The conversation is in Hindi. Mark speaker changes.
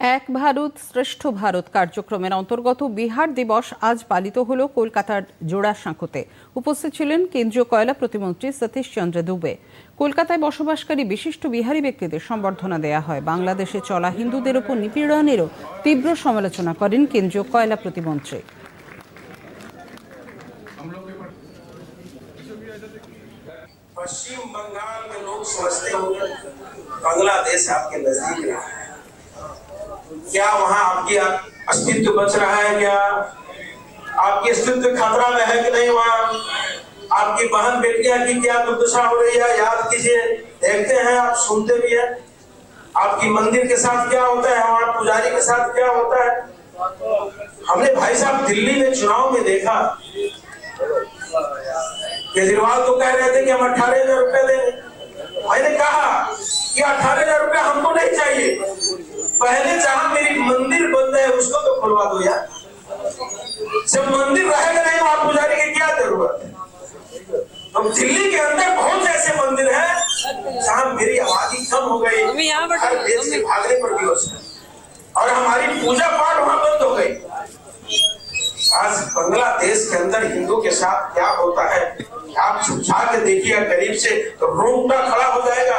Speaker 1: এক ভারত শ্রেষ্ঠ ভারত কার্যক্রমের অন্তর্গত বিহার দিবস আজ পালিত হল কলকাতার জোড়াসাঁকোতে উপস্থিত ছিলেন কেন্দ্রীয় কয়লা প্রতিমন্ত্রী সতীশ চন্দ্র দুবে কলকাতায় বসবাসকারী বিশিষ্ট বিহারি ব্যক্তিদের সম্বর্ধনা দেয়া হয় বাংলাদেশে চলা হিন্দুদের উপর নিপীড়নেরও তীব্র সমালোচনা করেন কেন্দ্রীয় কয়লা প্রতিমন্ত্রী
Speaker 2: पश्चिम बंगाल में लोग समझते होंगे बांग्लादेश आपके नजदीक रहा है क्या वहाँ आपकी अस्तित्व बच रहा है क्या? आपकी अस्तित्व खतरा में है कि नहीं वहाँ? आपकी बहन बेटियाँ की क्या दुर्दशा हो रही है? याद कीजिए, देखते हैं, आप सुनते भी हैं। आपकी मंदिर के साथ क्या होता है? वहाँ पुजारी के साथ क्या होता है? हमने भाई साहब दिल्ली में चुनाव में देखा। केजरीवाल तो कह रहे थे कि हम अठारह हज़ार रुपए देंगे मैंने कहा कि अठारह हज़ार रुपए हमको नहीं चाहिए पहले जहाँ मेरी मंदिर बंद है उसको तो खुलवा दो यार। जब मंदिर रहेगा नहीं वहाँ पुजारी की क्या ज़रूरत है? अब दिल्ली के अंदर बहुत ऐसे मंदिर हैं जहाँ मेरी आबादी कम हो गई हर देश के भागने पर दिवस है और हमारी पूजा पाठ वहाँ बंद हो गई। आज बांग्लादेश के अंदर हिंदू के साथ क्या होता है? आप छुपा के देखिए करीब से तो रोंगटा खड़ा हो जाएगा।